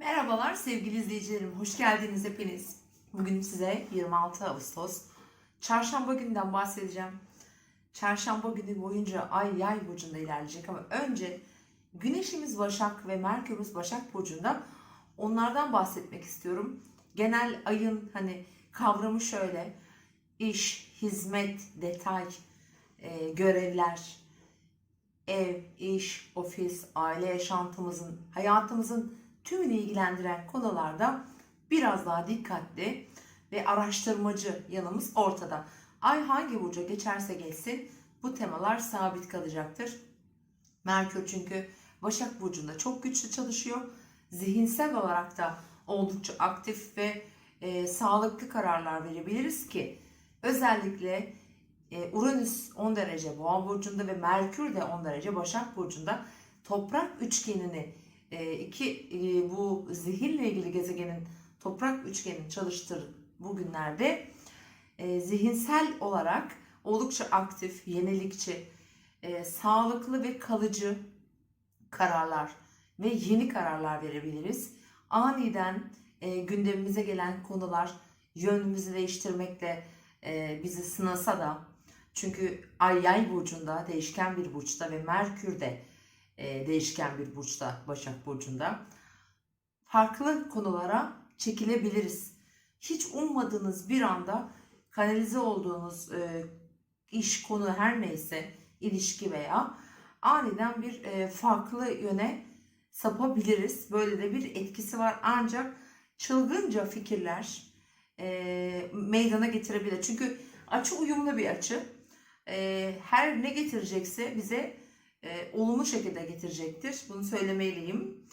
Merhabalar sevgili izleyicilerim. Hoş geldiniz hepiniz. Bugün size 26 Ağustos Çarşamba gününden bahsedeceğim. Çarşamba günü boyunca ay yay burcunda ilerleyecek ama önce Güneşimiz Başak ve Merkürümüz Başak burcunda onlardan bahsetmek istiyorum. Genel ayın hani kavramı şöyle. iş, hizmet, detay, e, görevler, ev, iş, ofis, aile yaşantımızın, hayatımızın tümünü ilgilendiren konularda biraz daha dikkatli ve araştırmacı yanımız ortada. Ay hangi burca geçerse geçsin bu temalar sabit kalacaktır. Merkür çünkü Başak Burcu'nda çok güçlü çalışıyor. Zihinsel olarak da oldukça aktif ve e, sağlıklı kararlar verebiliriz ki özellikle e, Uranüs 10 derece Boğa burcunda ve Merkür de 10 derece Başak burcunda toprak üçgenini e, iki e, bu zihinle ilgili gezegenin toprak üçgenini çalıştır bugünlerde e, zihinsel olarak oldukça aktif, yenilikçi, e, sağlıklı ve kalıcı kararlar ve yeni kararlar verebiliriz. Aniden e, gündemimize gelen konular yönümüzü değiştirmekle bizi sınasa da çünkü Ay Yay burcunda değişken bir burçta ve Merkür de e, değişken bir burçta Başak burcunda farklı konulara çekilebiliriz. Hiç ummadığınız bir anda kanalize olduğunuz e, iş konu her neyse ilişki veya aniden bir e, farklı yöne sapabiliriz. Böyle de bir etkisi var ancak çılgınca fikirler e, meydana getirebilir. Çünkü açı uyumlu bir açı. E, her ne getirecekse bize e, olumlu şekilde getirecektir. Bunu söylemeliyim.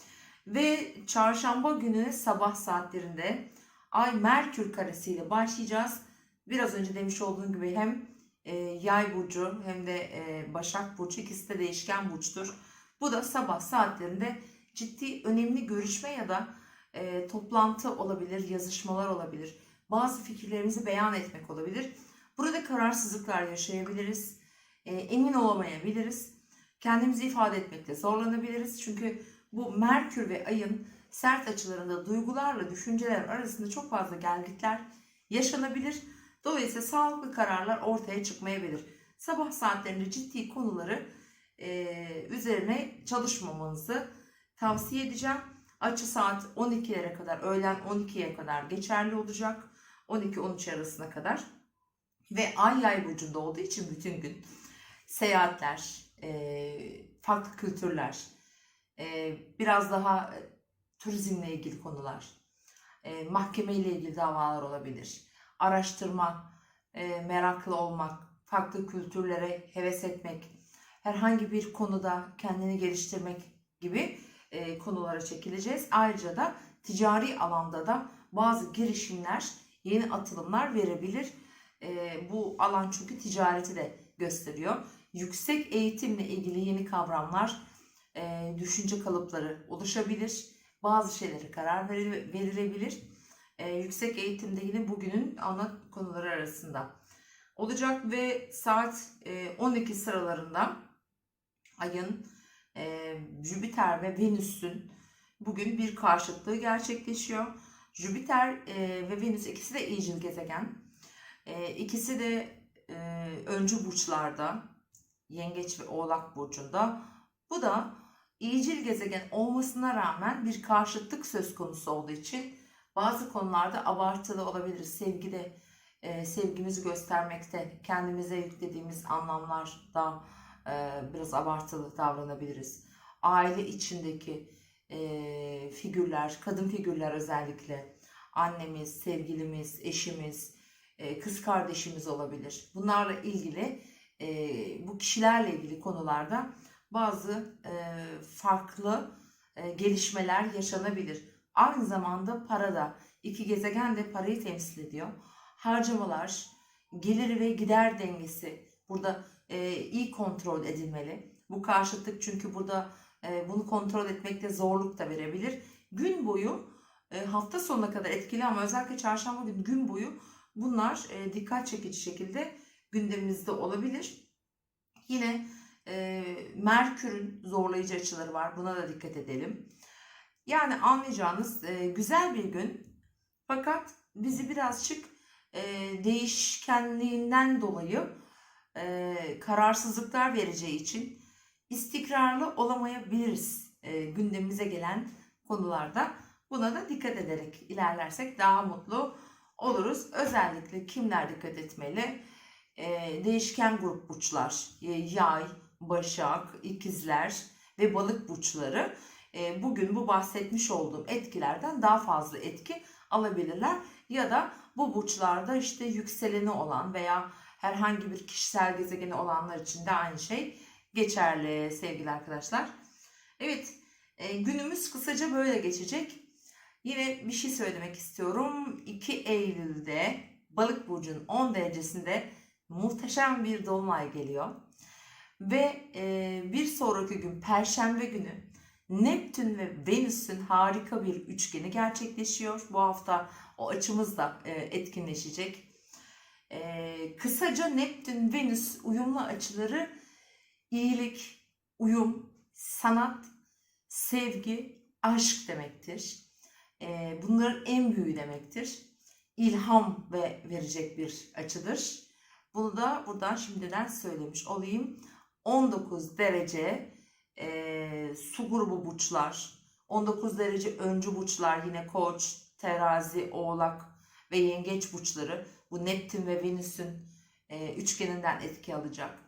Ve çarşamba günü sabah saatlerinde Ay Merkür karesiyle başlayacağız. Biraz önce demiş olduğum gibi hem e, Yay burcu hem de e, Başak burcu ikisi de değişken burçtur. Bu da sabah saatlerinde ciddi önemli görüşme ya da e, toplantı olabilir, yazışmalar olabilir. Bazı fikirlerimizi beyan etmek olabilir. Burada kararsızlıklar yaşayabiliriz. E, emin olamayabiliriz. Kendimizi ifade etmekte zorlanabiliriz. Çünkü bu Merkür ve Ay'ın sert açılarında duygularla düşünceler arasında çok fazla gelgitler yaşanabilir. Dolayısıyla sağlıklı kararlar ortaya çıkmayabilir. Sabah saatlerinde ciddi konuları e, üzerine çalışmamanızı tavsiye edeceğim. Açı saat 12'lere kadar, öğlen 12'ye kadar geçerli olacak. 12-13 arasına kadar. Ve ay yay burcunda olduğu için bütün gün seyahatler, e, farklı kültürler, e, biraz daha turizmle ilgili konular, e, mahkeme ile ilgili davalar olabilir. Araştırma, e, meraklı olmak, farklı kültürlere heves etmek, herhangi bir konuda kendini geliştirmek gibi e, konulara çekileceğiz. Ayrıca da ticari alanda da bazı girişimler, yeni atılımlar verebilir. E, bu alan çünkü ticareti de gösteriyor. Yüksek eğitimle ilgili yeni kavramlar, e, düşünce kalıpları oluşabilir. Bazı şeylere karar veril- verilebilir. E, yüksek eğitimde yine bugünün ana konuları arasında olacak ve saat e, 12 sıralarında ayın e, Jüpiter ve Venüs'ün bugün bir karşıtlığı gerçekleşiyor. Jüpiter e, ve Venüs ikisi de iyicil gezegen. E, ikisi de e, öncü burçlarda, Yengeç ve Oğlak burcunda. Bu da iyicil gezegen olmasına rağmen bir karşıtlık söz konusu olduğu için bazı konularda abartılı olabilir. Sevgide e, sevgimizi göstermekte, kendimize yüklediğimiz anlamlarda e, biraz abartılı davranabiliriz. Aile içindeki e, figürler, kadın figürler özellikle, annemiz, sevgilimiz, eşimiz, e, kız kardeşimiz olabilir. Bunlarla ilgili, e, bu kişilerle ilgili konularda bazı e, farklı e, gelişmeler yaşanabilir. Aynı zamanda para da, iki gezegen de parayı temsil ediyor. Harcamalar, gelir ve gider dengesi burada e, iyi kontrol edilmeli. Bu karşıtlık çünkü burada e, bunu kontrol etmekte zorluk da verebilir. Gün boyu e, hafta sonuna kadar etkili ama özellikle çarşamba günü gün boyu bunlar e, dikkat çekici şekilde gündemimizde olabilir. Yine e, Merkür'ün zorlayıcı açıları var. Buna da dikkat edelim. Yani anlayacağınız e, güzel bir gün. Fakat bizi birazcık e, değişkenliğinden dolayı e, kararsızlıklar vereceği için istikrarlı olamayabiliriz e, gündemimize gelen konularda. Buna da dikkat ederek ilerlersek daha mutlu oluruz. Özellikle kimler dikkat etmeli? E, değişken grup burçlar, e, yay, başak, ikizler ve balık burçları e, bugün bu bahsetmiş olduğum etkilerden daha fazla etki alabilirler. Ya da bu burçlarda işte yükseleni olan veya herhangi bir kişisel gezegeni olanlar için de aynı şey geçerli sevgili arkadaşlar. Evet e, günümüz kısaca böyle geçecek. Yine bir şey söylemek istiyorum. 2 Eylül'de Balık burcunun 10 derecesinde muhteşem bir dolunay geliyor. Ve e, bir sonraki gün Perşembe günü Neptün ve Venüs'ün harika bir üçgeni gerçekleşiyor. Bu hafta o açımız da e, etkinleşecek. E, kısaca Neptün Venüs uyumlu açıları iyilik, uyum, sanat, sevgi, aşk demektir. E, bunların en büyüğü demektir. İlham ve verecek bir açıdır. Bunu da buradan şimdiden söylemiş olayım. 19 derece e, su grubu burçlar, 19 derece öncü burçlar yine koç, terazi, oğlak ve yengeç burçları bu Neptün ve Venüs'ün e, üçgeninden etki alacak.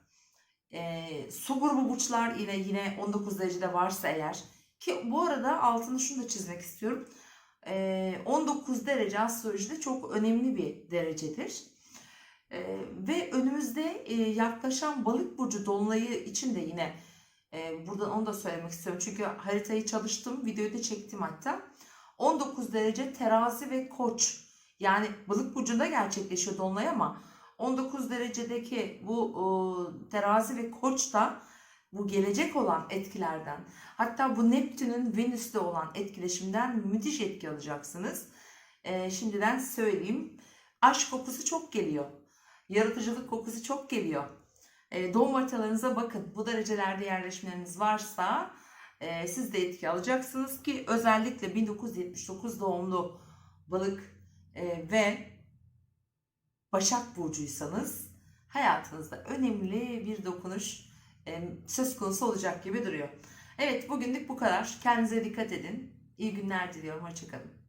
E, su grubu burçlar yine yine 19 derecede varsa eğer ki bu arada altını şunu da çizmek istiyorum. E, 19 derece astrolojide çok önemli bir derecedir. E, ve önümüzde e, yaklaşan balık burcu dolunayı için de yine e, buradan onu da söylemek istiyorum. Çünkü haritayı çalıştım, videoyu da çektim hatta. 19 derece terazi ve koç. Yani balık burcunda gerçekleşiyor dolunay ama 19 derecedeki bu e, terazi ve koç da bu gelecek olan etkilerden hatta bu Neptün'ün Venüs'te olan etkileşimden müthiş etki alacaksınız. E, şimdiden söyleyeyim. Aşk kokusu çok geliyor. Yaratıcılık kokusu çok geliyor. E, doğum haritalarınıza bakın. Bu derecelerde yerleşimleriniz varsa e, siz de etki alacaksınız ki özellikle 1979 doğumlu balık e, ve Başak Burcuysanız hayatınızda önemli bir dokunuş e, söz konusu olacak gibi duruyor. Evet bugünlük bu kadar. Kendinize dikkat edin. İyi günler diliyorum. Hoşçakalın.